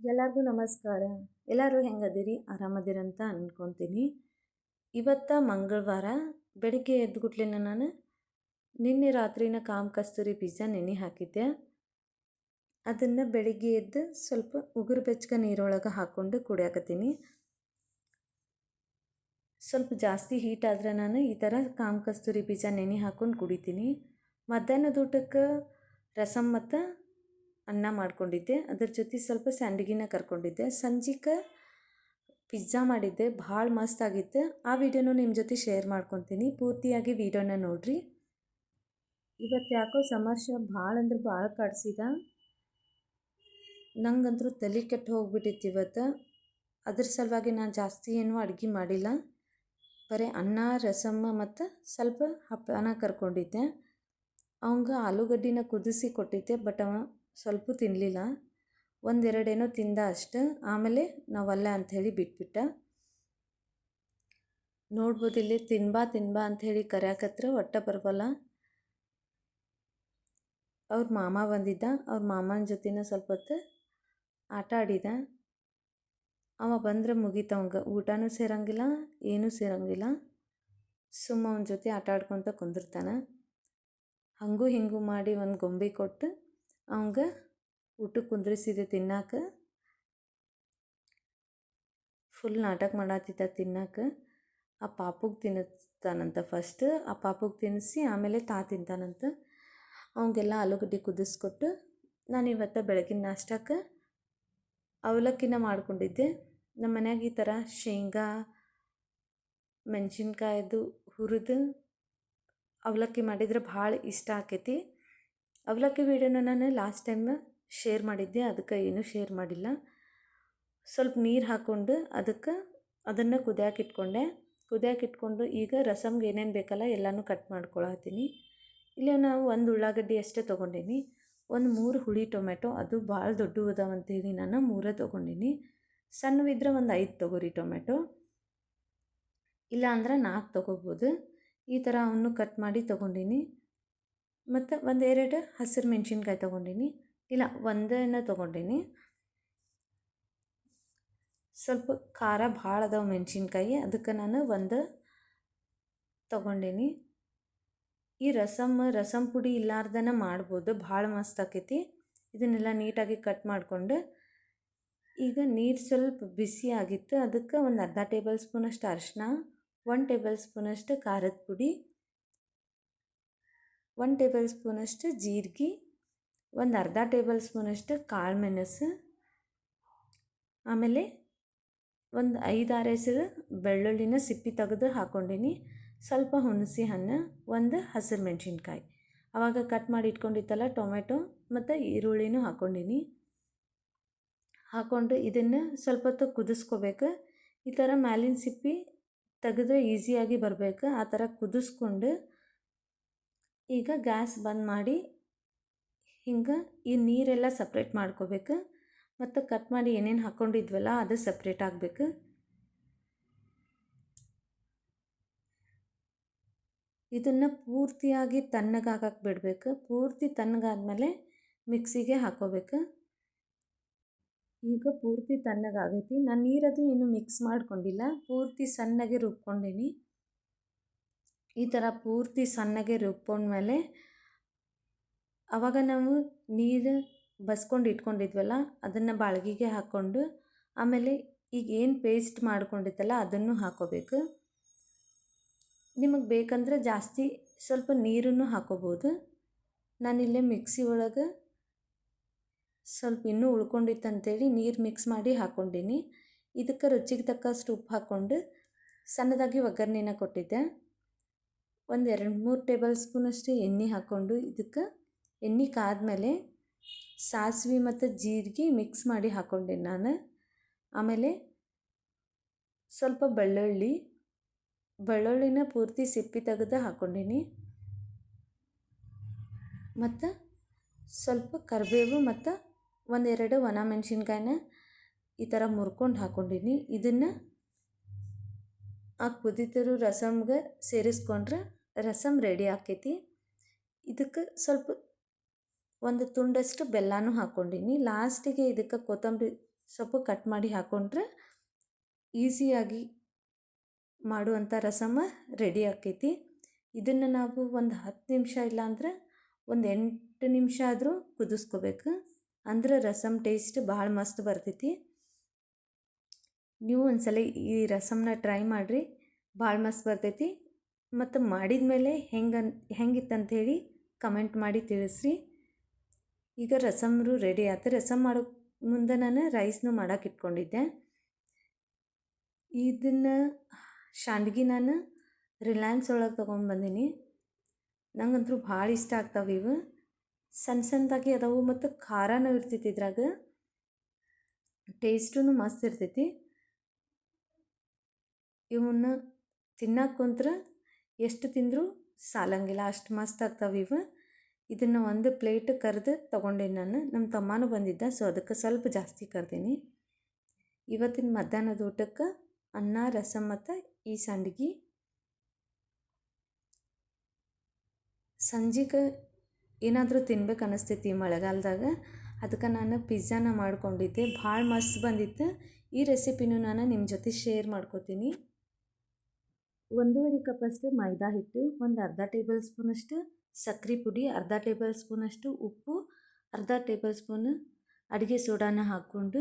ಎಲ್ಲರಿಗೂ ನಮಸ್ಕಾರ. ಎಲ್ಲರೂ ಹೆಂಗದಿರಿ? ಆರಾಮದಿರಂತ ಅಂದ್ಕೊತೀನಿ ಇವತ್ತ ಮಂಗಳವಾರ ಬೆಳಿಗ್ಗೆ ಎದ್ದುಗುಟ್ಲಿನ ನಾನು ನಿನ್ನೆ ರಾತ್ರಿನ ಕಾಮ್ ಕಸ್ತೂರಿ ಪಿಜ್ಜಾ ನೆನೆ ಹಾಕಿದ್ದೆ. ಅದನ್ನು ಬೆಳಿಗ್ಗೆ ಎದ್ದು ಸ್ವಲ್ಪ ಉಗುರು ಬೆಚ್ಚಗ ನೀರೊಳಗೆ ಹಾಕ್ಕೊಂಡು ಕುಡಿಯಾಕತ್ತೀನಿ. ಸ್ವಲ್ಪ ಜಾಸ್ತಿ ಹೀಟ್ ಆದರೆ ನಾನು ಈ ಥರ ಕಾಮ್ ಕಸ್ತೂರಿ ಪಿಜ್ಜಾ ನೆನೆ ಹಾಕ್ಕೊಂಡು ಕುಡಿತೀನಿ. ಮಧ್ಯಾಹ್ನದ ಊಟಕ್ಕೆ ರಸಮ್ ಮತ್ತು ಅನ್ನ ಮಾಡ್ಕೊಂಡಿದ್ದೆ. ಅದ್ರ ಜೊತೆ ಸ್ವಲ್ಪ ಸ್ಯಾಂಡ್ಗಿನ ಕರ್ಕೊಂಡಿದ್ದೆ. ಸಂಜಿಕೆ ಪಿಜ್ಜಾ ಮಾಡಿದ್ದೆ. ಭಾಳ ಮಸ್ತ್ ಆಗಿತ್ತು. ಆ ವಿಡಿಯೋನು ನಿಮ್ಮ ಜೊತೆ ಶೇರ್ ಮಾಡ್ಕೊತೀನಿ. ಪೂರ್ತಿಯಾಗಿ ವಿಡಿಯೋನ ನೋಡಿರಿ. ಇವತ್ತು ಯಾಕೋ ಸಮರ್ಶ ಭಾಳ ಅಂದ್ರೆ ಭಾಳ ಕಾಡ್ಸಿದ. ನಂಗಂತೂ ತಲೆ ಕೆಟ್ಟು ಹೋಗ್ಬಿಟ್ಟಿತ್ತು ಇವತ್ತು. ಅದ್ರ ಸಲುವಾಗಿ ನಾನು ಜಾಸ್ತಿ ಏನೂ ಅಡುಗೆ ಮಾಡಿಲ್ಲ. ಬರೀ ಅನ್ನ, ರಸಮ್ಮ ಮತ್ತು ಸ್ವಲ್ಪ ಹಪ್ಪನ ಕರ್ಕೊಂಡಿದ್ದೆ. ಅವಂಗೆ ಆಲೂಗಡ್ಡಿನ ಕುದಿಸಿ ಕೊಟ್ಟಿದ್ದೆ, ಬಟ್ ಅವ ಸ್ವಲ್ಪ ತಿನ್ನಲಿಲ್ಲ ಒಂದೆರಡೇನೋ ತಿಂದ ಅಷ್ಟು. ಆಮೇಲೆ ನಾವಲ್ಲ ಅಂಥೇಳಿ ಬಿಟ್ಬಿಟ್ಟ. ನೋಡ್ಬೋದು ಇಲ್ಲಿ ತಿನ್ಬಾ ತಿನ್ಬಾ ಅಂಥೇಳಿ ಕರ್ಯಾಕತ್ರ ಒಟ್ಟ ಬರಬಲ್ಲ ಅವ್ರ ಮಾಮ ಬಂದಿದ್ದ. ಅವ್ರ ಮಾಮನ ಜೊತೆನ ಸ್ವಲ್ಪ ಹೊತ್ತು ಆಟ ಆಡಿದ. ಅವ ಬಂದ್ರೆ ಮುಗೀತು ಅವಂಗೆ. ಊಟನೂ ಸೇರಂಗಿಲ್ಲ, ಏನೂ ಸೇರಂಗಿಲ್ಲ. ಸುಮ್ಮ ಅವನ ಜೊತೆ ಆಟ ಆಡ್ಕೊತ ಕುಂದಿರ್ತಾನೆ. ಹಾಗೂ ಹಿಂಗೂ ಮಾಡಿ ಒಂದು ಗೊಂಬೆ ಕೊಟ್ಟು ಅವಂಗೆ ಊಟಕ್ಕೆ ಕುಂದ್ರಿಸಿದೆ ತಿನ್ನಾಕ. ಫುಲ್ ನಾಟಕ ಮಾಡತ್ತಿದ್ದ ತಿನ್ನಾಕ. ಆ ಪಾಪುಗೆ ತಿನ್ನಿಸ್ತಾನಂತ ಫಸ್ಟ್ ಆ ಪಾಪುಗೆ ತಿನ್ನಿಸಿ ಆಮೇಲೆ ತಾ ತಿಂತಾನಂತ. ಅವಂಗೆಲ್ಲ ಆಲೂಗಡ್ಡೆ ಕುದಿಸ್ಕೊಟ್ಟು ನಾನು ಇವತ್ತು ಬೆಳಗಿನ ನಾಷ್ಟಕ್ಕೆ ಅವಲಕ್ಕಿನ ಮಾಡ್ಕೊಂಡಿದ್ದೆ. ನಮ್ಮ ಮನ್ಯಾಗ ಈ ಥರ ಶೇಂಗಾ, ಮೆಣಸಿನ್ಕಾಯ್ದು ಹುರಿದು ಅವಲಕ್ಕಿ ಮಾಡಿದ್ರೆ ಭಾಳ ಇಷ್ಟ ಆಕೈತಿ. ಅವಲಕ್ಕಿ ವೀಡಿಯೋನ ನಾನು ಲಾಸ್ಟ್ ಟೈಮ್ ಶೇರ್ ಮಾಡಿದ್ದೆ, ಅದಕ್ಕೆ ಏನೂ ಶೇರ್ ಮಾಡಿಲ್ಲ. ಸ್ವಲ್ಪ ನೀರು ಹಾಕ್ಕೊಂಡು ಅದಕ್ಕೆ ಅದನ್ನು ಕುದಿಯಾಕೆ ಇಟ್ಕೊಂಡೆ. ಕುದಿಯಾಕೆ ಇಟ್ಕೊಂಡು ಈಗ ರಸಮ್ಗೆ ಏನೇನು ಬೇಕಲ್ಲ ಎಲ್ಲನೂ ಕಟ್ ಮಾಡ್ಕೊಳತ್ತೀನಿ. ಇಲ್ಲಿ ನಾವು ಒಂದು ಉಳ್ಳಾಗಡ್ಡಿ ಅಷ್ಟೇ ತೊಗೊಂಡೀನಿ. ಒಂದು ಮೂರು ಹುಳಿ ಟೊಮೆಟೊ ಅದು ಭಾಳ ದೊಡ್ಡ ಅದಾವಂತೇಳಿ ನಾನು ಮೂರೇ ತೊಗೊಂಡೀನಿ. ಸಣ್ಣವಿದ್ರೆ ಒಂದು ಐದು ತೊಗೋರಿ ಟೊಮೆಟೊ ಇಲ್ಲ ಅಂದ್ರೆ ನಾಲ್ಕು ತೊಗೋಬೋದು. ಈ ಥರ ಅವನ್ನು ಕಟ್ ಮಾಡಿ ತೊಗೊಂಡೀನಿ. ಮತ್ತು ಒಂದು ಎರಡು ಹಸಿರು ಮೆಣಸಿನ್ಕಾಯಿ ತೊಗೊಂಡೀನಿ. ಇಲ್ಲ ಒಂದೇನ ತೊಗೊಂಡೀನಿ. ಸ್ವಲ್ಪ ಖಾರ ಭಾಳ ಅದಾವೆ ಮೆಣಸಿನ್ಕಾಯಿ, ಅದಕ್ಕೆ ನಾನು ಒಂದು ತೊಗೊಂಡೀನಿ. ಈ ರಸಮ್ ರಸಮ್ ಪುಡಿ ಇಲ್ಲಾರ್ದನ ಮಾಡ್ಬೋದು, ಭಾಳ ಮಸ್ತ್ ಆಕೈತಿ. ಇದನ್ನೆಲ್ಲ ನೀಟಾಗಿ ಕಟ್ ಮಾಡಿಕೊಂಡು, ಈಗ ನೀರು ಸ್ವಲ್ಪ ಬಿಸಿ ಆಗಿತ್ತು, ಅದಕ್ಕೆ ಒಂದು ಅರ್ಧ ಟೇಬಲ್ ಸ್ಪೂನಷ್ಟು ಅರಿಶಿನ ಒನ್ ಟೇಬಲ್ ಸ್ಪೂನಷ್ಟು ಖಾರದ ಪುಡಿ ಒನ್ ಟೇಬಲ್ ಸ್ಪೂನಷ್ಟು ಜೀರಿಗೆ, ಒಂದು ಅರ್ಧ ಟೇಬಲ್ ಸ್ಪೂನಷ್ಟು ಕಾಳು ಮೆಣಸು, ಆಮೇಲೆ ಒಂದು ಐದಾರು ಹೆಸರು ಬೆಳ್ಳುಳ್ಳಿನ ಸಿಪ್ಪಿ ತೆಗೆದು ಹಾಕ್ಕೊಂಡಿನಿ. ಸ್ವಲ್ಪ ಹುಣಸೆ ಹಣ್ಣು, ಒಂದು ಹಸಿರು ಮೆಣಸಿನ್ಕಾಯಿ. ಆವಾಗ ಕಟ್ ಮಾಡಿ ಇಟ್ಕೊಂಡಿತ್ತಲ್ಲ ಟೊಮೆಟೊ ಮತ್ತು ಈರುಳ್ಳಿನೂ ಹಾಕ್ಕೊಂಡಿನಿ. ಹಾಕ್ಕೊಂಡು ಇದನ್ನು ಸ್ವಲ್ಪ ಹೊತ್ತು ಕುದಿಸ್ಕೋಬೇಕು. ಈ ಥರ ಮ್ಯಾಲಿನ ಸಿಪ್ಪಿ ತೆಗೆದ್ರೆ ಈಸಿಯಾಗಿ ಬರಬೇಕು. ಆ ಥರ ಕುದಿಸ್ಕೊಂಡು ಈಗ ಗ್ಯಾಸ್ ಬಂದ್ ಮಾಡಿ ಹಿಂಗೆ ಈ ನೀರೆಲ್ಲ ಸಪ್ರೇಟ್ ಮಾಡ್ಕೋಬೇಕು. ಮತ್ತು ಕಟ್ ಮಾಡಿ ಏನೇನು ಹಾಕ್ಕೊಂಡಿದ್ವಲ್ಲ ಅದು ಸಪ್ರೇಟ್ ಆಗಬೇಕು. ಇದನ್ನು ಪೂರ್ತಿಯಾಗಿ ತಣ್ಣಗಾಗಕ್ಕೆ ಬಿಡಬೇಕು. ಪೂರ್ತಿ ತಣ್ಣಗಾದ್ಮೇಲೆ ಮಿಕ್ಸಿಗೆ ಹಾಕೋಬೇಕು. ಈಗ ಪೂರ್ತಿ ತಣ್ಣಗಾಗೈತಿ. ನಾನು ನೀರದು ಏನು ಮಿಕ್ಸ್ ಮಾಡ್ಕೊಂಡಿಲ್ಲ. ಪೂರ್ತಿ ಸಣ್ಣಗೆ ರುಬ್ಕೊಂಡೀನಿ. ಈ ಥರ ಪೂರ್ತಿ ಸಣ್ಣಗೆ ರುಬ್ಕೊಂಡ್ಮೇಲೆ ಆವಾಗ ನಾವು ನೀರು ಬಸ್ಕೊಂಡು ಇಟ್ಕೊಂಡಿದ್ವಲ್ಲ, ಅದನ್ನು ಬಾಳ್ಗಿಗೆ ಹಾಕ್ಕೊಂಡು ಆಮೇಲೆ ಈಗ ಏನು ಪೇಸ್ಟ್ ಮಾಡ್ಕೊಂಡಿತ್ತಲ್ಲ ಅದನ್ನು ಹಾಕೋಬೇಕು. ನಿಮಗೆ ಬೇಕಂದ್ರೆ ಜಾಸ್ತಿ ಸ್ವಲ್ಪ ನೀರನ್ನು ಹಾಕೋಬೋದು. ನಾನಿಲ್ಲೇ ಮಿಕ್ಸಿ ಒಳಗೆ ಸ್ವಲ್ಪ ಇನ್ನೂ ಉಳ್ಕೊಂಡಿತ್ತಂತೇಳಿ ನೀರು ಮಿಕ್ಸ್ ಮಾಡಿ ಹಾಕ್ಕೊಂಡಿನಿ ಇದಕ್ಕೆ ರುಚಿಗೆ ತಕ್ಕಷ್ಟು ಉಪ್ಪು ಹಾಕ್ಕೊಂಡು ಸಣ್ಣದಾಗಿ ಒಗ್ಗರಣೆನ ಕೊಟ್ಟಿದ್ದೆ. ಒಂದು ಎರಡು ಮೂರು ಟೇಬಲ್ ಸ್ಪೂನಷ್ಟು ಎಣ್ಣೆ ಹಾಕ್ಕೊಂಡು ಇದಕ್ಕೆ ಎಣ್ಣೆ ಕಾದ್ಮೇಲೆ ಸಾಸಿವೆ ಮತ್ತು ಜೀರಿಗೆ ಮಿಕ್ಸ್ ಮಾಡಿ ಹಾಕ್ಕೊಂಡೆ ನಾನು. ಆಮೇಲೆ ಸ್ವಲ್ಪ ಬೆಳ್ಳುಳ್ಳಿ, ಬೆಳ್ಳುಳ್ಳಿನ ಪೂರ್ತಿ ಸಿಪ್ಪಿ ತೆಗೆದು ಹಾಕ್ಕೊಂಡೀನಿ. ಮತ್ತು ಸ್ವಲ್ಪ ಕರಿಬೇವು ಮತ್ತು ಒಂದೆರಡು ಒಣ ಮೆಣಸಿನ್ಕಾಯಿನ ಈ ಥರ ಮುರ್ಕೊಂಡು ಹಾಕ್ಕೊಂಡೀನಿ. ಇದನ್ನು ಆ ಕುದಿತಿರೋ ರಸಮ್ಗೆ ಸೇರಿಸ್ಕೊಂಡ್ರೆ ರಸಮ್ ರೆಡಿ ಆಕೈತಿ. ಇದಕ್ಕೆ ಸ್ವಲ್ಪ ಒಂದು ತುಂಡಷ್ಟು ಬೆಲ್ಲನೂ ಹಾಕ್ಕೊಂಡಿನಿ ಲಾಸ್ಟಿಗೆ ಇದಕ್ಕೆ ಕೊತ್ತಂಬರಿ ಸೊಪ್ಪು ಕಟ್ ಮಾಡಿ ಹಾಕ್ಕೊಂಡ್ರೆ ಈಸಿಯಾಗಿ ಮಾಡುವಂಥ ರಸಮ ರೆಡಿ ಆಕೈತಿ. ಇದನ್ನು ನಾವು ಒಂದು ಹತ್ತು ನಿಮಿಷ ಇಲ್ಲಾಂದ್ರೆ ಒಂದು ಎಂಟು ನಿಮಿಷ ಆದರೂ ಕುದಿಸ್ಕೋಬೇಕು. ಅಂದ್ರೆ ರಸಮ್ ಟೇಸ್ಟ್ ಭಾಳ ಮಸ್ತ್ ಬರ್ತೈತಿ. ನೀವು ಒಂದ್ಸಲ ಈ ರಸಮ್ನ ಟ್ರೈ ಮಾಡಿರಿ. ಭಾಳ ಮಸ್ತ್ ಬರ್ತೈತಿ. ಮತ್ತು ಮಾಡಿದ ಮೇಲೆ ಹೆಂಗೆ ಹೆಂಗಿತ್ತು ಹೇಳಿ ಕಮೆಂಟ್ ಮಾಡಿ ತಿಳಿಸ್ರಿ. ಈಗ ರಸಮ್ರು ರೆಡಿ ಆಯ್ತು ರಸಮ್ ಮಾಡೋ ಮುಂದೆ ನಾನು ರೈಸ್ನು ಮಾಡೋಕೆ ಇಟ್ಕೊಂಡಿದ್ದೆ. ಇದನ್ನು ಶಾಂಡ್ಗಿ ನಾನು ರಿಲಯನ್ಸ್ ಒಳಗೆ ತೊಗೊಂಡ್ಬಂದೀನಿ ನಂಗಂತೂ ಭಾಳ ಇಷ್ಟ ಆಗ್ತಾವೆ ಇವು. ಸಣ್ಣ ಸಣ್ಣದಾಗಿ ಅದಾವು ಮತ್ತು ಖಾರನೂ ಇರ್ತೈತಿ ಇದ್ರಾಗ. ಟೇಸ್ಟೂ ಮಸ್ತ್ ಇರ್ತೈತಿ. ಇವನ್ನ ತಿನ್ನಕ್ಕೆ ಕುಂತ್ರೆ ಎಷ್ಟು ತಿಂದರೂ ಸಾಲಂಗಿಲ್ಲ, ಅಷ್ಟು ಮಸ್ತ್ ಆಗ್ತಾವೆ ಇವು. ಇದನ್ನು ಒಂದು ಪ್ಲೇಟ್ ಕರೆದು ತೊಗೊಂಡೇನಿ ನಾನು ನಮ್ಮ ತಮ್ಮನೂ ಬಂದಿದ್ದ, ಸೊ ಅದಕ್ಕೆ ಸ್ವಲ್ಪ ಜಾಸ್ತಿ ಕರ್ದೀನಿ. ಇವತ್ತಿನ ಮಧ್ಯಾಹ್ನದ ಊಟಕ್ಕೆ ಅನ್ನ ರಸಮ್ ಮತ್ತು ಈ ಸಂಡಿಗೆ ಸಂಜೆಗೆ ಏನಾದರೂ ತಿನ್ಬೇಕು ಅನ್ನಿಸ್ತೈತಿ ಮಳೆಗಾಲದಾಗ. ಅದಕ್ಕೆ ನಾನು ಪಿಜ್ಜಾನ ಮಾಡ್ಕೊಂಡಿದ್ದೆ. ಭಾಳ ಮಸ್ತ್ ಬಂದಿತ್ತು. ಈ ರೆಸಿಪಿನೂ ನಾನು ನಿಮ್ಮ ಜೊತೆ ಶೇರ್ ಮಾಡ್ಕೋತೀನಿ. ಒಂದೂವರೆ ಕಪ್ಪಷ್ಟು ಮೈದಾ ಹಿಟ್ಟು, ಒಂದು ಅರ್ಧ ಟೇಬಲ್ ಸ್ಪೂನಷ್ಟು ಸಕ್ಕರೆ ಪುಡಿ, ಅರ್ಧ ಟೇಬಲ್ ಸ್ಪೂನಷ್ಟು ಉಪ್ಪು, ಅರ್ಧ ಟೇಬಲ್ ಸ್ಪೂನ್ ಅಡುಗೆ ಸೋಡಾನ ಹಾಕ್ಕೊಂಡು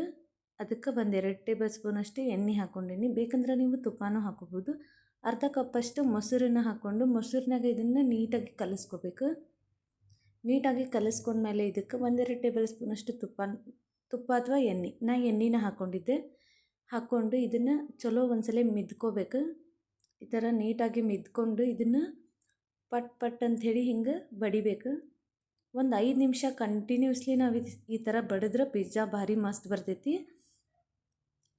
ಅದಕ್ಕೆ ಒಂದು ಎರಡು ಟೇಬಲ್ ಸ್ಪೂನಷ್ಟು ಎಣ್ಣೆ ಹಾಕ್ಕೊಂಡೀನಿ. ಬೇಕಂದ್ರೆ ನೀವು ತುಪ್ಪನೂ ಹಾಕೋಬೋದು ಅರ್ಧ ಕಪ್ಪಷ್ಟು ಮೊಸರನ್ನ ಹಾಕ್ಕೊಂಡು ಮೊಸರಿನಾಗ ಇದನ್ನು ನೀಟಾಗಿ ಕಲಿಸ್ಕೋಬೇಕು. ನೀಟಾಗಿ ಕಲಿಸ್ಕೊಂಡ್ಮೇಲೆ ಇದಕ್ಕೆ ಒಂದೆರಡು ಟೇಬಲ್ ಸ್ಪೂನಷ್ಟು ತುಪ್ಪ ತುಪ್ಪ ಅಥವಾ ಎಣ್ಣೆ. ನಾ ಎಣ್ಣೆನ ಹಾಕ್ಕೊಂಡಿದ್ದೆ. ಹಾಕ್ಕೊಂಡು ಇದನ್ನು ಚಲೋ ಒಂದ್ಸಲ ಮಿದ್ಕೋಬೇಕು. ಈ ಥರ ನೀಟಾಗಿ ಮಿದ್ಕೊಂಡು ಇದನ್ನು ಪಟ್ ಪಟ್ ಅಂಥೇಳಿ ಹಿಂಗೆ ಬಡಿಬೇಕು. ಒಂದು ಐದು ನಿಮಿಷ ಕಂಟಿನ್ಯೂಸ್ಲಿ ನಾವು ಇದು ಈ ಥರ ಬಡಿದ್ರೆ ಪಿಜ್ಜಾ ಭಾರಿ ಮಸ್ತ್ ಬರ್ತೈತಿ.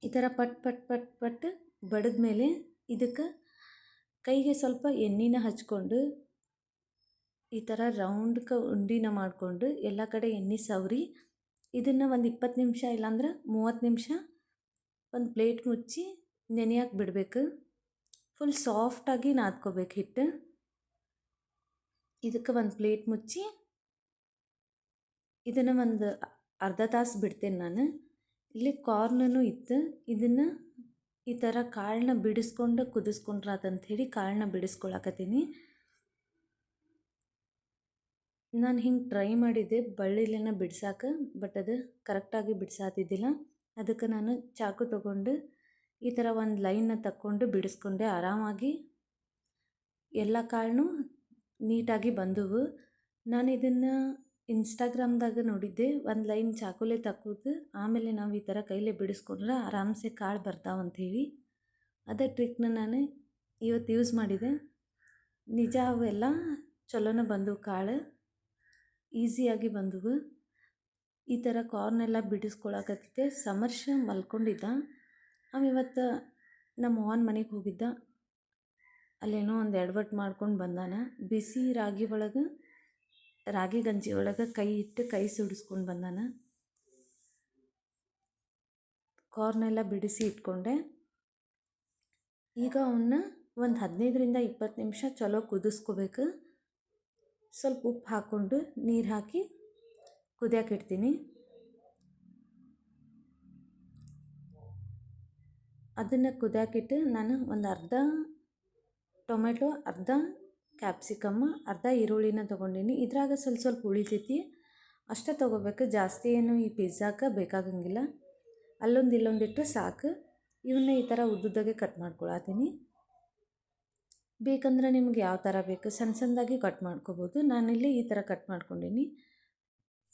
ಈ ಥರ ಪಟ್ ಪಟ್ ಪಟ್ ಪಟ್ ಬಡಿದ ಮೇಲೆ ಇದಕ್ಕೆ ಕೈಗೆ ಸ್ವಲ್ಪ ಎಣ್ಣೆನ ಹಚ್ಕೊಂಡು ಈ ಥರ ರೌಂಡ್ಗೆ ಉಂಡಿನ ಮಾಡಿಕೊಂಡು ಎಲ್ಲ ಕಡೆ ಎಣ್ಣೆ ಸವರಿ ಇದನ್ನು ಒಂದು ಇಪ್ಪತ್ತು ನಿಮಿಷ ಇಲ್ಲಾಂದ್ರೆ ಮೂವತ್ತು ನಿಮಿಷ ಒಂದು ಪ್ಲೇಟ್ ಮುಚ್ಚಿ ನೆನೆಯಾಕೆ ಬಿಡಬೇಕು. ಫುಲ್ ಸಾಫ್ಟಾಗಿ ನಾದ್ಕೋಬೇಕು ಹಿಟ್ಟು. ಇದಕ್ಕೆ ಒಂದು ಪ್ಲೇಟ್ ಮುಚ್ಚಿ, ಇದನ್ನು ಒಂದು ಅರ್ಧ ತಾಸು ಬಿಡ್ತೇನೆ ನಾನು. ಇಲ್ಲಿ ಕಾರ್ನೂ ಇತ್ತು. ಇದನ್ನು ಈ ಥರ ಕಾಳನ್ನ ಬಿಡಿಸ್ಕೊಂಡು ಕುದಿಸ್ಕೊಂಡ್ರೆ ಹೇಳಿ ಕಾಳನ್ನ ಬಿಡಿಸ್ಕೊಳಕತ್ತೀನಿ. ನಾನು ಹಿಂಗೆ ಟ್ರೈ ಮಾಡಿದ್ದೆ ಬಳ್ಳಿಲಿನ ಬಿಡ್ಸಾಕೆ ಬಟ್ ಅದು ಕರೆಕ್ಟಾಗಿ ಬಿಡ್ಸಾತಿದ್ದಿಲ್ಲ. ಅದಕ್ಕೆ ನಾನು ಚಾಕು ತಗೊಂಡು ಈ ಥರ ಒಂದು ಲೈನ್ನ ತಕ್ಕೊಂಡು ಬಿಡಿಸ್ಕೊಂಡೆ ಆರಾಮಾಗಿ ಎಲ್ಲ ಕಾಳನ್ನು ನೀಟಾಗಿ ಬಂದವು. ನಾನು ಇದನ್ನು ಇನ್ಸ್ಟಾಗ್ರಾಮ್ದಾಗ ನೋಡಿದ್ದೆ, ಒಂದು ಲೈನ್ ಚಾಕುಲೆ ತಕ್ಕೋದು, ಆಮೇಲೆ ನಾವು ಈ ಥರ ಕೈಲೇ ಬಿಡಿಸ್ಕೊಂಡ್ರೆ ಆರಾಮ್ಸೆ ಕಾಳು ಬರ್ತಾವಂಥೇಳಿ ಅದೇ ಟ್ರಿಕ್ನ ನಾನು ಇವತ್ತು ಯೂಸ್ ಮಾಡಿದೆ. ನಿಜ ಅವೆಲ್ಲ ಚಲೋನ ಬಂದವು ಕಾಳು, ಈಸಿಯಾಗಿ ಬಂದವು. ಈ ಥರ ಕಾರ್ನೆಲ್ಲ ಬಿಡಿಸ್ಕೊಳಕತ್ತಿದ್ದೆ. ಸಮರ್ಷ ಮಲ್ಕೊಂಡಿದ್ದ. ಅವ ಇವತ್ತು ನಮ್ಮ ಅವ್ವನ ಮನೆಗೆ ಹೋಗಿದ್ದ. ಅಲ್ಲೇನೋ ಒಂದು ಎಡವಟ್ಟು ಮಾಡ್ಕೊಂಡು ಬಂದಾನ. ಬಿಸಿ ರಾಗಿ ಒಳಗೆ, ರಾಗಿ ಗಂಜಿ ಒಳಗೆ ಕೈ ಇಟ್ಟು ಕೈ ಸುಡಿಸ್ಕೊಂಡು ಬಂದಾನ. ಕಾರ್ನೆಲ್ಲ ಬಿಡಿಸಿ ಇಟ್ಕೊಂಡೆ. ಈಗ ಅವನ್ನ ಒಂದು ಹದಿನೈದರಿಂದ ಇಪ್ಪತ್ತು ನಿಮಿಷ ಚಲೋ ಕುದಿಸ್ಕೋಬೇಕು. ಸ್ವಲ್ಪ ಉಪ್ಪು ಹಾಕ್ಕೊಂಡು ನೀರು ಹಾಕಿ ಕುದಿಯಕ್ಕೆ ಇಡ್ತೀನಿ. ಅದನ್ನು ಕುದಿಯಾಕಿಟ್ಟು ನಾನು ಒಂದು ಅರ್ಧ ಟೊಮೆಟೊ, ಅರ್ಧ ಕ್ಯಾಪ್ಸಿಕಮ್, ಅರ್ಧ ಈರುಳ್ಳಿನ ತೊಗೊಂಡೀನಿ. ಇದ್ರಾಗ ಸ್ವಲ್ಪ ಸ್ವಲ್ಪ ಉಳಿತೈತಿ. ಅಷ್ಟೇ ತೊಗೋಬೇಕು. ಜಾಸ್ತಿ ಏನು ಈ ಪಿಜ್ಜಾಕ್ಕೆ ಬೇಕಾಗಂಗಿಲ್ಲ. ಅಲ್ಲೊಂದು ಇಲ್ಲೊಂದಿಟ್ಟು ಸಾಕು. ಇವನ್ನ ಈ ಥರ ಉದ್ದುದ್ದಾಗೆ ಕಟ್ ಮಾಡ್ಕೊಳತ್ತೀನಿ. ಬೇಕಂದ್ರೆ ನಿಮ್ಗೆ ಯಾವ ಥರ ಬೇಕು? ಸಣ್ಣ ಸಣ್ಣದಾಗಿ ಕಟ್ ಮಾಡ್ಕೋಬೋದು. ನಾನಿಲ್ಲಿ ಈ ಥರ ಕಟ್ ಮಾಡ್ಕೊಂಡೀನಿ.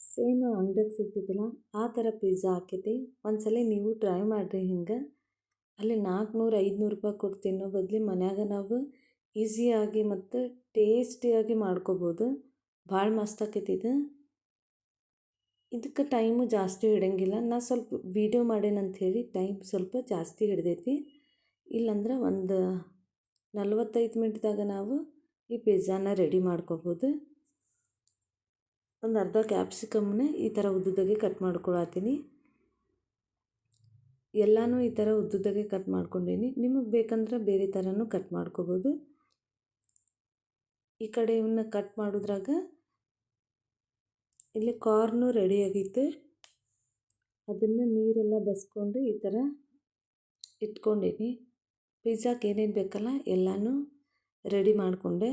ಸೇಮ್ ಅಂಗಡಿಗೆ ಸಿಗ್ತಿದ್ದಿಲ್ಲ ಆ ಥರ ಪಿಜ್ಜಾ ಹಾಕಿದ್ದೆ. ಒಂದ್ಸಲ ನೀವು ಟ್ರೈ ಮಾಡಿರಿ ಹಿಂಗೆ. ಅಲ್ಲಿ ನಾಲ್ಕುನೂರು ಐದುನೂರು ರೂಪಾಯಿ ಕೊಟ್ಟು ತಿನ್ನೋ ಬದಲು ಮನ್ಯಾಗ ನಾವು ಈಸಿಯಾಗಿ ಮತ್ತು ಟೇಸ್ಟಿಯಾಗಿ ಮಾಡ್ಕೋಬೋದು. ಭಾಳ ಮಸ್ತ್ ಆಕೈತಿ ಇದು. ಇದಕ್ಕೆ ಟೈಮು ಜಾಸ್ತಿ ಹಿಡಿಯಂಗಿಲ್ಲ ನಾ ಸ್ವಲ್ಪ ವೀಡಿಯೋ ಮಾಡೇನಂತ ಹೇಳಿ ಟೈಮ್ ಸ್ವಲ್ಪ ಜಾಸ್ತಿ ಹಿಡ್ದೈತಿ. ಇಲ್ಲಾಂದ್ರೆ ಒಂದು ನಲ್ವತ್ತೈದು ಮಿನಿಟ್ದಾಗ ನಾವು ಈ ಪಿಜ್ಜಾನ ರೆಡಿ ಮಾಡ್ಕೋಬೋದು. ಒಂದು ಅರ್ಧ ಕ್ಯಾಪ್ಸಿಕಮ್ನ ಈ ಥರ ಉದ್ದುದಾಗೆ ಕಟ್ ಮಾಡ್ಕೊಳತ್ತೀನಿ. ಎಲ್ಲನೂ ಈ ಥರ ಉದ್ದುದ್ದಗೆ ಕಟ್ ಮಾಡ್ಕೊಂಡೀನಿ. ನಿಮಗೆ ಬೇಕಂದ್ರೆ ಬೇರೆ ಥರನೂ ಕಟ್ ಮಾಡ್ಕೋಬೋದು. ಈ ಕಡೆ ಇವನ್ನ ಕಟ್ ಮಾಡಿದ್ರಾಗ ಇಲ್ಲಿ ಕಾರ್ನು ರೆಡಿ ಆಗೈತೆ. ಅದನ್ನು ನೀರೆಲ್ಲ ಬಸ್ಕೊಂಡು ಈ ಥರ ಇಟ್ಕೊಂಡೀನಿ. ಪಿಜ್ಜಾಕ್ಕೆ ಏನೇನು ಬೇಕಲ್ಲ ಎಲ್ಲನೂ ರೆಡಿ ಮಾಡಿಕೊಂಡೆ.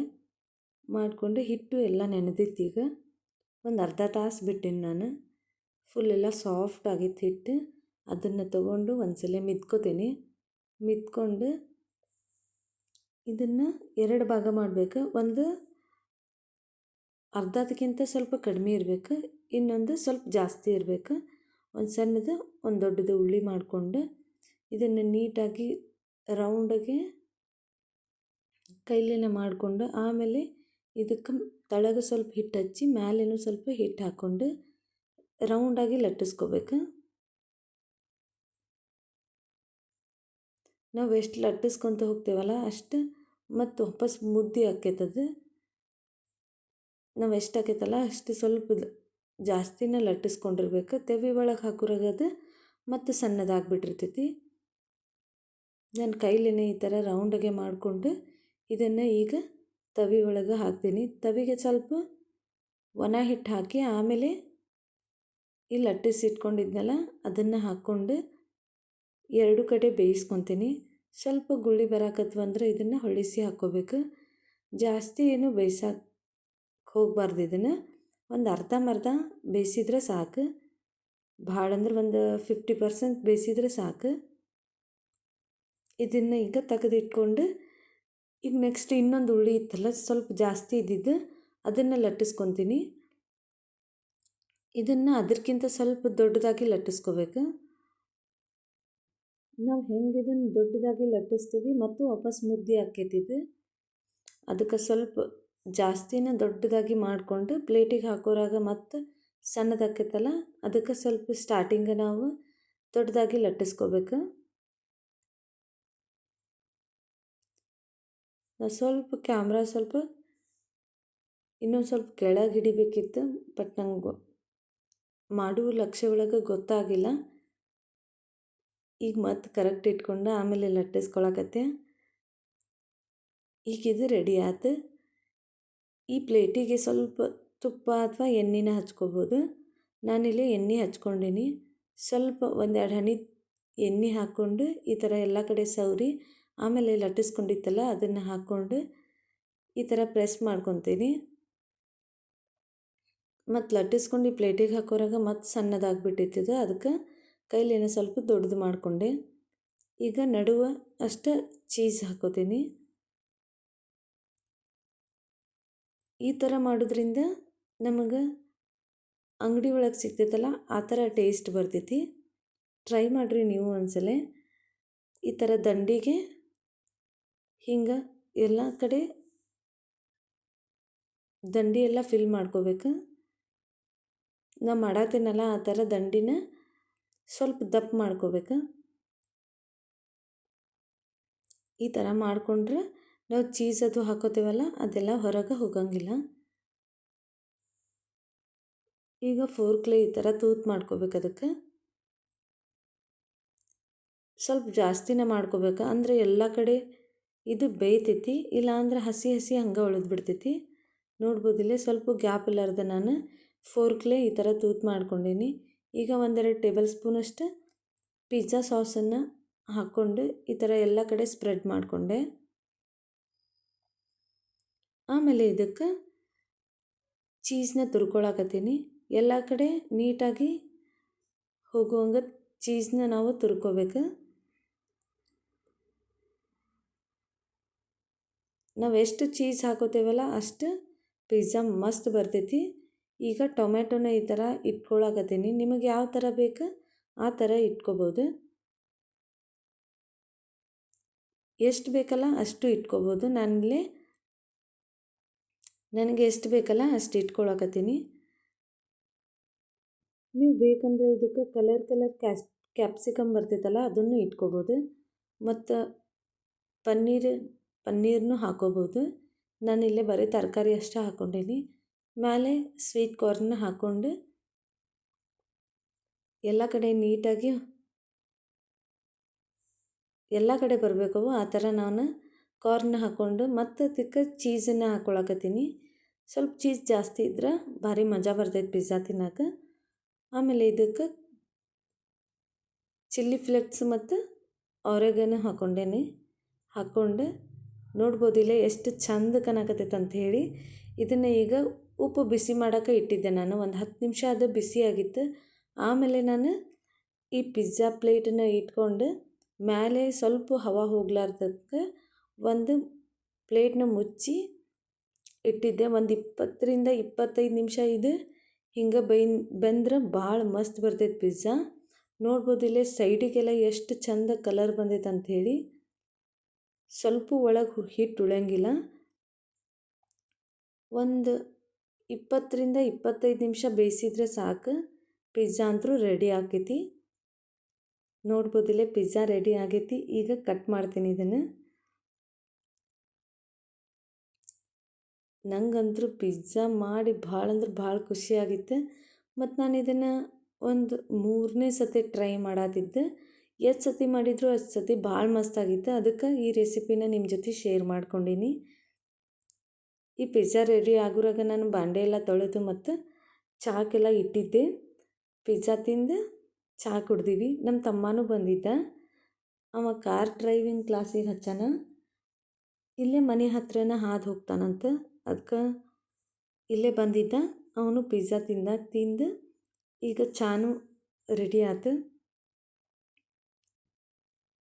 ಮಾಡಿಕೊಂಡು ಹಿಟ್ಟು ಎಲ್ಲ ನೆನೆದಿತ್ತು ಈಗ. ಒಂದು ಅರ್ಧ ತಾಸು ಬಿಟ್ಟಿನಿ ನಾನು. ಫುಲ್ ಎಲ್ಲ ಸಾಫ್ಟ್ ಆಗಿತ್ತು ಹಿಟ್ಟು. ಅದನ್ನು ತಗೊಂಡು ಒಂದ್ಸಲ ಮಿದ್ಕೋತೀನಿ ಮಿತ್ಕೊಂಡು ಇದನ್ನು ಎರಡು ಭಾಗ ಮಾಡಬೇಕು. ಒಂದು ಅರ್ಧದಕ್ಕಿಂತ ಸ್ವಲ್ಪ ಕಡಿಮೆ ಇರಬೇಕು. ಇನ್ನೊಂದು ಸ್ವಲ್ಪ ಜಾಸ್ತಿ ಇರಬೇಕು. ಒಂದು ಸಣ್ಣದು, ಒಂದು ದೊಡ್ಡದು ಉಳ್ಳಿ ಮಾಡಿಕೊಂಡು ಇದನ್ನು ನೀಟಾಗಿ ರೌಂಡಾಗಿ ಕೈಲಿನ ಮಾಡಿಕೊಂಡು ಆಮೇಲೆ ಇದಕ್ಕೆ ತಳಗೆ ಸ್ವಲ್ಪ ಹಿಟ್ಟು ಹಚ್ಚಿ ಮೇಲೇನೂ ಸ್ವಲ್ಪ ಹಿಟ್ಟು ಹಾಕ್ಕೊಂಡು ರೌಂಡಾಗಿ ಲಟ್ಟಿಸ್ಕೋಬೇಕು. ನಾವು ಎಷ್ಟು ಲಟ್ಟಿಸ್ಕೊತ ಹೋಗ್ತೇವಲ್ಲ ಅಷ್ಟು ಮತ್ತು ವಾಪಸ್ ಮುದ್ದೆ ಆಕೈತದು ನಾವು ಎಷ್ಟು ಆಕೈತಲ್ಲ ಅಷ್ಟು ಸ್ವಲ್ಪ ಜಾಸ್ತಿನ ಲಟ್ಟಿಸ್ಕೊಂಡಿರ್ಬೇಕು. ತೆವಿ ಒಳಗೆ ಹಾಕೋರಾಗ ಅದು ಮತ್ತು ಸಣ್ಣದಾಗ್ಬಿಟ್ಟಿರ್ತೈತಿ. ನನ್ನ ಕೈಲೇನೆ ಈ ಥರ ರೌಂಡಾಗೆ ಮಾಡಿಕೊಂಡು ಇದನ್ನು ಈಗ ತವಿ ಒಳಗೆ ಹಾಕ್ತೀನಿ. ತವಿಗೆ ಸ್ವಲ್ಪ ಒಣ ಹಿಟ್ಟು ಹಾಕಿ ಆಮೇಲೆ ಈ ಲಟ್ಟಿಸಿ ಇಟ್ಕೊಂಡಿದ್ನಲ್ಲ ಅದನ್ನು ಹಾಕ್ಕೊಂಡು ಎರಡು ಕಡೆ ಬೇಯಿಸ್ಕೊತೀನಿ. ಸ್ವಲ್ಪ ಗುಳ್ಳಿ ಬರಾಕತ್ವ ಅಂದ್ರೆ ಇದನ್ನು ಹೊಳಿಸಿ ಹಾಕ್ಕೋಬೇಕು ಜಾಸ್ತಿ ಏನು ಬೇಯಿಸಕ್ಕೆ ಹೋಗಬಾರ್ದು ಇದನ್ನು. ಒಂದು ಅರ್ಧಂಬರ್ಧ ಬೇಯಿಸಿದ್ರೆ ಸಾಕು. ಭಾಳ ಅಂದ್ರೆ ಒಂದು ಫಿಫ್ಟಿ ಪರ್ಸೆಂಟ್ ಬೇಯಿಸಿದ್ರೆ ಸಾಕು. ಇದನ್ನು ಈಗ ತೆಗೆದಿಟ್ಕೊಂಡು ಈಗ ನೆಕ್ಸ್ಟ್ ಇನ್ನೊಂದು ಉಳ್ಳಿ ಇತ್ತಲ್ಲ, ಸ್ವಲ್ಪ ಜಾಸ್ತಿ ಇದ್ದಿದ್ದು ಅದನ್ನು ಲಟ್ಟಿಸ್ಕೊತೀನಿ. ಇದನ್ನು ಅದಕ್ಕಿಂತ ಸ್ವಲ್ಪ ದೊಡ್ಡದಾಗಿ ಲಟ್ಟಿಸ್ಕೋಬೇಕು. ನಾವು ಹೆಂಗೆ ಇದನ್ನು ದೊಡ್ಡದಾಗಿ ಲಟ್ಟಿಸ್ತೀವಿ ಮತ್ತು ವಾಪಸ್ ಮುದ್ದೆ ಹಾಕೈತಿದೆ ಅದಕ್ಕೆ ಸ್ವಲ್ಪ ಜಾಸ್ತಿನ ದೊಡ್ಡದಾಗಿ ಮಾಡಿಕೊಂಡು ಪ್ಲೇಟಿಗೆ ಹಾಕೋರಾಗ ಮತ್ತು ಸಣ್ಣದಾಕೈತಲ್ಲ ಅದಕ್ಕೆ ಸ್ವಲ್ಪ ಸ್ಟಾರ್ಟಿಂಗ್ ನಾವು ದೊಡ್ಡದಾಗಿ ಲಟ್ಟಿಸ್ಕೋಬೇಕು. ಸ್ವಲ್ಪ ಕ್ಯಾಮ್ರಾ ಸ್ವಲ್ಪ ಇನ್ನೊಂದು ಸ್ವಲ್ಪ ಕೆಳಗೆ ಹಿಡಿಬೇಕಿತ್ತು ಬಟ್ ನಂಗೆ ಮಾಡುವ ಲಕ್ಷ್ಯ ಒಳಗೆ ಗೊತ್ತಾಗಿಲ್ಲ. ಈಗ ಮತ್ತೆ ಕರೆಕ್ಟ್ ಇಟ್ಕೊಂಡು ಆಮೇಲೆ ಲಟ್ಟಿಸ್ಕೊಳಕತ್ತೆ ಈಗ ಇದು ರೆಡಿ ಆಯ್ತು ಈ ಪ್ಲೇಟಿಗೆ ಸ್ವಲ್ಪ ತುಪ್ಪ ಅಥವಾ ಎಣ್ಣೆನ ಹಚ್ಕೋಬೋದು. ನಾನಿಲ್ಲಿ ಎಣ್ಣೆ ಹಚ್ಕೊಂಡೀನಿ. ಸ್ವಲ್ಪ ಒಂದೆರಡು ಹನಿ ಎಣ್ಣೆ ಹಾಕ್ಕೊಂಡು ಈ ಥರ ಎಲ್ಲ ಕಡೆ ಸವರಿ, ಆಮೇಲೆ ಲಟ್ಟಿಸ್ಕೊಂಡಿತ್ತಲ್ಲ ಅದನ್ನು ಹಾಕ್ಕೊಂಡು ಈ ಥರ ಪ್ರೆಸ್ ಮಾಡ್ಕೊತೀನಿ. ಮತ್ತು ಲಟ್ಟಿಸ್ಕೊಂಡು ಈ ಪ್ಲೇಟಿಗೆ ಹಾಕೋರಾಗ ಮತ್ತು ಸಣ್ಣದಾಗಿಬಿಟ್ಟಿತ್ತು ಅದಕ್ಕೆ ಕೈಲೇನೋ ಸ್ವಲ್ಪ ದೊಡ್ಡದು ಮಾಡಿಕೊಂಡೆ. ಈಗ ನಡುವ ಅಷ್ಟು ಚೀಸ್ ಹಾಕೋತೀನಿ. ಈ ಥರ ಮಾಡೋದ್ರಿಂದ ನಮಗೆ ಅಂಗಡಿ ಒಳಗೆ ಸಿಗ್ತೈತಲ್ಲ, ಆ ಥರ ಟೇಸ್ಟ್ ಬರ್ತೈತಿ. ಟ್ರೈ ಮಾಡಿರಿ ನೀವು ಒಂದ್ಸಲ. ಈ ಥರ ದಂಡಿಗೆ ಹಿಂಗೆ ಎಲ್ಲ ಕಡೆ ದಂಡಿ ಎಲ್ಲ ಫಿಲ್ ಮಾಡ್ಕೋಬೇಕು. ನಾ ಮಾಡತ್ತೇನಲ್ಲ ಆ ಥರ ದಂಡಿನ. ಸ್ವಲ್ಪ ದಪ್ಪ ಮಾಡ್ಕೋಬೇಕು. ಈ ಥರ ಮಾಡಿಕೊಂಡ್ರೆ ನಾವು ಚೀಸ್ ಅದು ಹಾಕೋತೀವಲ್ಲ, ಅದೆಲ್ಲ ಹೊರಗೆ ಹೋಗಂಗಿಲ್ಲ. ಈಗ ಫೋರ್ಕ್ಲೆ ಈ ಥರ ತೂತು ಮಾಡ್ಕೋಬೇಕು ಅದಕ್ಕೆ. ಸ್ವಲ್ಪ ಜಾಸ್ತಿನೇ ಮಾಡ್ಕೋಬೇಕು. ಅಂದರೆ ಎಲ್ಲ ಕಡೆ ಇದು ಬೇಯ್ತೈತಿ, ಇಲ್ಲಾಂದ್ರೆ ಹಸಿ ಹಸಿ ಹಂಗೆ ಉಳಿದು ಬಿಡ್ತೈತಿ. ನೋಡ್ಬೋದಿಲ್ಲ ಸ್ವಲ್ಪ ಗ್ಯಾಪ್ ಇಲ್ಲಾರ್ದ ನಾನು ಫೋರ್ಕ್ಲೆ ಈ ಥರ ತೂತು ಮಾಡ್ಕೊಂಡೀನಿ. ಈಗ ಒಂದೆರಡು ಟೇಬಲ್ ಸ್ಪೂನಷ್ಟು ಪಿಜ್ಜಾ ಸಾಸನ್ನು ಹಾಕ್ಕೊಂಡು ಈ ಥರ ಎಲ್ಲ ಕಡೆ ಸ್ಪ್ರೆಡ್ ಮಾಡಿಕೊಂಡೆ. ಆಮೇಲೆ ಇದಕ್ಕೆ ಚೀಸ್ನ ತುರ್ಕೊಳಕತ್ತೀನಿ. ಎಲ್ಲ ಕಡೆ ನೀಟಾಗಿ ಹೋಗುವಂಗೆ ಚೀಸ್ನ ನಾವು ತುರ್ಕೋಬೇಕು. ನಾವು ಎಷ್ಟು ಚೀಸ್ ಹಾಕೋತೇವಲ್ಲ ಅಷ್ಟು ಪಿಜ್ಜಾ ಮಸ್ತ್ ಬರ್ತೈತಿ. ಈಗ ಟೊಮೆಟೊನ ಈ ಥರ ಇಟ್ಕೊಳಕತ್ತೀನಿ. ನಿಮಗೆ ಯಾವ ಥರ ಬೇಕು ಆ ಥರ ಇಟ್ಕೋಬೋದು. ಎಷ್ಟು ಬೇಕಲ್ಲ ಅಷ್ಟು ಇಟ್ಕೋಬೋದು. ನಾನಿಲ್ಲಿ ನನಗೆ ಎಷ್ಟು ಬೇಕಲ್ಲ ಅಷ್ಟು ಇಟ್ಕೊಳಕತ್ತೀನಿ. ನೀವು ಬೇಕಂದರೆ ಇದಕ್ಕೆ ಕಲರ್ ಕಲರ್ ಕ್ಯಾಸ್ ಕ್ಯಾಪ್ಸಿಕಮ್ ಬರ್ತೈತಲ್ಲ ಅದನ್ನು ಇಟ್ಕೋಬೋದು. ಮತ್ತು ಪನ್ನೀರ್, ಪನ್ನೀರ್ನೂ ಹಾಕೋಬೋದು. ನಾನಿಲ್ಲೇ ಬರೀ ತರಕಾರಿ ಅಷ್ಟೇ ಹಾಕ್ಕೊಂಡೀನಿ ಮೇಲೆ ಸ್ವೀಟ್ ಕಾರ್ನ್ ಹಾಕ್ಕೊಂಡು ಎಲ್ಲ ಕಡೆ ನೀಟಾಗಿ ಎಲ್ಲ ಕಡೆ ಬರಬೇಕು. ಆ ಥರ ನಾನು ಕಾರ್ನ್ ಹಾಕ್ಕೊಂಡು ಮತ್ತು ಅದಕ್ಕೆ ಚೀಸನ್ನು ಹಾಕ್ಕೊಳಕತ್ತೀನಿ ಸ್ವಲ್ಪ ಚೀಸ್ ಜಾಸ್ತಿ ಇದ್ರೆ ಭಾರಿ ಮಜಾ ಬರ್ತೈತೆ ಪಿಜ್ಜಾ ತಿನ್ನಕ್ಕೆ ಆಮೇಲೆ ಇದಕ್ಕೆ ಚಿಲ್ಲಿ ಫ್ಲೆಕ್ಸ್ ಮತ್ತು ಅವರೆಗನ ಹಾಕ್ಕೊಂಡೇನೆ ಹಾಕ್ಕೊಂಡು ನೋಡ್ಬೋದಿಲ್ಲ ಎಷ್ಟು ಚಂದ ಕಾಣಕತ್ತೈತೆ ಅಂತ ಹೇಳಿ. ಇದನ್ನು ಈಗ ಉಪ್ಪು ಬಿಸಿ ಮಾಡೋಕೆ ಇಟ್ಟಿದ್ದೆ ನಾನು. ಒಂದು ಹತ್ತು ನಿಮಿಷ ಅದು ಬಿಸಿ ಆಗಿತ್ತು. ಆಮೇಲೆ ನಾನು ಈ ಪಿಜ್ಜಾ ಪ್ಲೇಟನ್ನ ಇಟ್ಕೊಂಡು ಮೇಲೆ ಸ್ವಲ್ಪ ಹವಾ ಹೋಗ್ಲಾರ್ದಕ್ಕೆ ಒಂದು ಪ್ಲೇಟ್ನ ಮುಚ್ಚಿ ಇಟ್ಟಿದ್ದೆ. ಒಂದು ಇಪ್ಪತ್ತರಿಂದ ಇಪ್ಪತ್ತೈದು ನಿಮಿಷ ಇದು ಹಿಂಗೆ ಬೈ ಬಂದ್ರೆ ಭಾಳ ಮಸ್ತ್ ಬರ್ತೈತೆ ಪಿಜ್ಜಾ. ನೋಡ್ಬೋದು ಇಲ್ಲೇ ಸೈಡಿಗೆಲ್ಲ ಎಷ್ಟು ಚಂದ ಕಲರ್ ಬಂದೈತೆ ಅಂಥೇಳಿ ಸ್ವಲ್ಪ ಒಳಗೆ ಹಿಟ್ಟು ಉಳಂಗಿಲ್ಲ ಒಂದು ಇಪ್ಪತ್ತರಿಂದ ಇಪ್ಪತ್ತೈದು ನಿಮಿಷ ಬೇಯಿಸಿದ್ರೆ ಸಾಕು. ಪಿಜ್ಜಾ ಅಂತೂ ರೆಡಿ ಆಕೈತಿ. ನೋಡ್ಬೋದಿಲ್ಲ, ಪಿಜ್ಜಾ ರೆಡಿ ಆಗೈತಿ. ಈಗ ಕಟ್ ಮಾಡ್ತೀನಿ ಇದನ್ನು. ನಂಗಂತೂ ಪಿಜ್ಜಾ ಮಾಡಿ ಭಾಳ ಅಂದ್ರೆ ಭಾಳ ಖುಷಿಯಾಗಿತ್ತು ಮತ್ತು ನಾನು ಇದನ್ನು ಒಂದು ಮೂರನೇ ಸತಿ ಟ್ರೈ ಮಾಡತ್ತಿದ್ದೆ ಎಷ್ಟು ಸತಿ ಮಾಡಿದ್ರು ಅಷ್ಟು ಸತಿ ಭಾಳ ಮಸ್ತಾಗಿತ್ತು ಅದಕ್ಕೆ ಈ ರೆಸಿಪಿನ ನಿಮ್ಮ ಜೊತೆ ಶೇರ್ ಮಾಡ್ಕೊಂಡೀನಿ. ಈ ಪಿಜ್ಜಾ ರೆಡಿ ಆಗುವಾಗ ನಾನು ಬಾಂಡೆ ಎಲ್ಲ ತೊಳೆದು ಮತ್ತು ಚಾಕೆಲ್ಲ ಇಟ್ಟಿದ್ದೆ. ಪಿಜ್ಜಾ ತಿಂದು ಚಹಾ ಕುಡ್ದೀವಿ. ನಮ್ಮ ತಮ್ಮನೂ ಬಂದಿದ್ದ. ಅವ ಕಾರ್ ಡ್ರೈವಿಂಗ್ ಕ್ಲಾಸಿಗೆ ಹಚ್ಚಾನ. ಇಲ್ಲೇ ಮನೆ ಹತ್ರನ ಹಾದು ಹೋಗ್ತಾನಂತ. ಅದಕ್ಕೆ ಇಲ್ಲೇ ಬಂದಿದ್ದ. ಅವನು ಪಿಜ್ಜಾ ತಿಂದ ತಿಂದು ಈಗ ಚಾನು ರೆಡಿ ಆತು.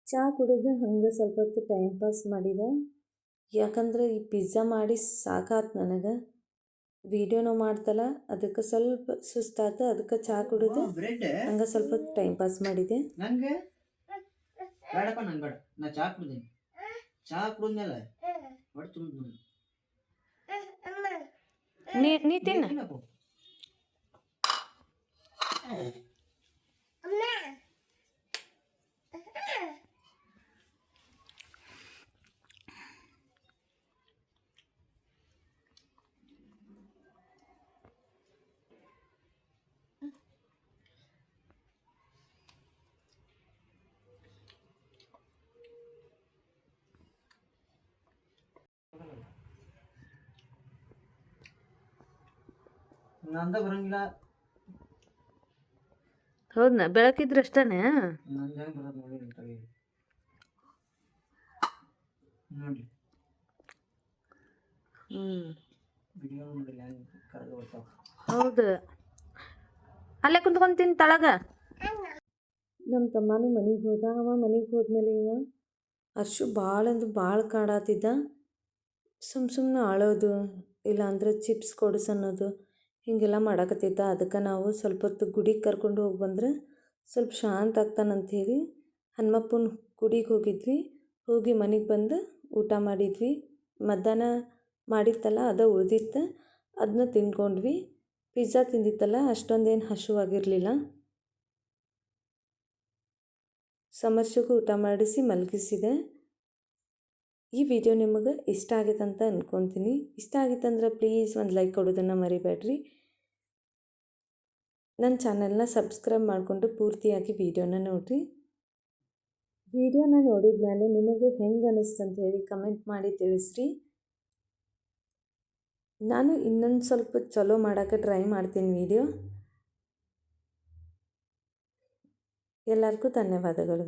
ಚಾ ಕುಡಿದು ಹಂಗೆ ಸ್ವಲ್ಪ ಹೊತ್ತು ಟೈಮ್ ಪಾಸ್ ಮಾಡಿದೆ. ಯಾಕಂದ್ರೆ ಈ ಪಿಜ್ಜಾ ಮಾಡಿ ಸಾಕಾತು ನನಗೆ. ವೀಡಿಯೋನೂ ಮಾಡ್ತಲ್ಲ ಅದಕ್ಕೆ ಸ್ವಲ್ಪ ಸುಸ್ತಾತ ಅದಕ್ಕೆ ಚಹಾ ಕುಡಿದು ಹಂಗೆ ಸ್ವಲ್ಪ ಟೈಮ್ ಪಾಸ್ ಮಾಡಿದೆ. ನಂಗೆ? ಬೇಡಪ್ಪ ನಂಗೆ ಬೇಡ. ನಾ ಚಹಾ ಕುಡ್ದೀನಿ. ಚಹಾ ಕುಡಿದ್ಮೇಲೆ ಹೊಟ್ಟೆ ತುಂಬ ನೀ ನೀ ತಿನ್ನ. ನಂದ ಬರಂಗಿಲ್ಲ. ಹೌದಾ ಬೆಳಕಿದ್ರೆ ಅಷ್ಟೇನೆ? ನಂದ ಹೆಂಗ್ ಬರೋದು ನೋಡಿ ನೋಡಿ ಹ್ಞೂ ವಿಡಿಯೋ ನೋಡಿಲ್ಲ ಹೆಂಗ್ ಕರೆದು ಬರ್ತಾವ ಹೌದು. ಅಲ್ಲೇ ಕುಂತ್ಕೊಂತೀನಿ ತಳಗ. ನಮ್ಮ ತಮ್ಮನೂ ಮನೆಗೆ ಹೋದ. ಅವ ಮನೆಗೆ ಹೋದ್ಮೇಲೆ ಇವ ಅರ್ಶು ಭಾಳ ಅಂದ್ರೆ ಭಾಳ ಕಾಡಾತಿದ್ದ. ಸುಮ್ಮ ಸುಮ್ಮನೆ ಅಳೋದು ಇಲ್ಲಾಂದ್ರೆ ಚಿಪ್ಸ್ ಕೊಡಿಸ್ ಅನ್ನೋದು. ಹೀಗೆಲ್ಲ ಮಾಡಾಕತ್ತೈತ ಅದಕ್ಕೆ ನಾವು ಸ್ವಲ್ಪ ಹೊತ್ತು ಗುಡಿಗೆ ಕರ್ಕೊಂಡು ಹೋಗಿ ಬಂದ್ರೆ ಸ್ವಲ್ಪ ಶಾಂತ ಆಗ್ತಾನಂಥೇಳಿ ಹನುಮಪ್ಪನ ಗುಡಿಗೆ ಹೋಗಿದ್ವಿ. ಹೋಗಿ ಮನೆಗೆ ಬಂದು ಊಟ ಮಾಡಿದ್ವಿ. ಮಧ್ಯಾಹ್ನ ಮಾಡಿತ್ತಲ್ಲ, ಅದು ಉಳಿದಿತ್ತು. ಅದನ್ನ ತಿನ್ಕೊಂಡ್ವಿ ಪಿಜ್ಜಾ ತಿಂದಿತ್ತಲ್ಲ, ಅಷ್ಟೊಂದೇನು ಹಸಿವಾಗಿರಲಿಲ್ಲ ಸಮರ್ಶಗೂ ಊಟ ಮಾಡಿಸಿ ಮಲಗಿಸಿದೆ. ಈ ವಿಡಿಯೋ ನಿಮಗೆ ಇಷ್ಟ ಆಗೈತೆ ಅಂತ ಅಂದ್ಕೊತೀನಿ ಇಷ್ಟ ಆಗಿತ್ತಂದ್ರೆ ಪ್ಲೀಸ್ ಒಂದು ಲೈಕ್ ಕೊಡೋದನ್ನು ಮರಿಬೇಡ್ರಿ. ನನ್ನ ಚಾನೆಲ್ನ ಸಬ್ಸ್ಕ್ರೈಬ್ ಮಾಡಿಕೊಂಡು ಪೂರ್ತಿಯಾಗಿ ವಿಡಿಯೋನ ನೋಡಿರಿ. ವಿಡಿಯೋನ ನೋಡಿದ ಮೇಲೆ ನಿಮಗೆ ಹೆಂಗೆ ಅನ್ನಿಸ್ತು ಅಂತ ಹೇಳಿ ಕಮೆಂಟ್ ಮಾಡಿ ತಿಳಿಸ್ರಿ. ನಾನು ಇನ್ನೊಂದು ಸ್ವಲ್ಪ ಚಲೋ ಮಾಡೋಕ್ಕೆ ಟ್ರೈ ಮಾಡ್ತೀನಿ ವಿಡಿಯೋ. ಎಲ್ಲರಿಗೂ ಧನ್ಯವಾದಗಳು.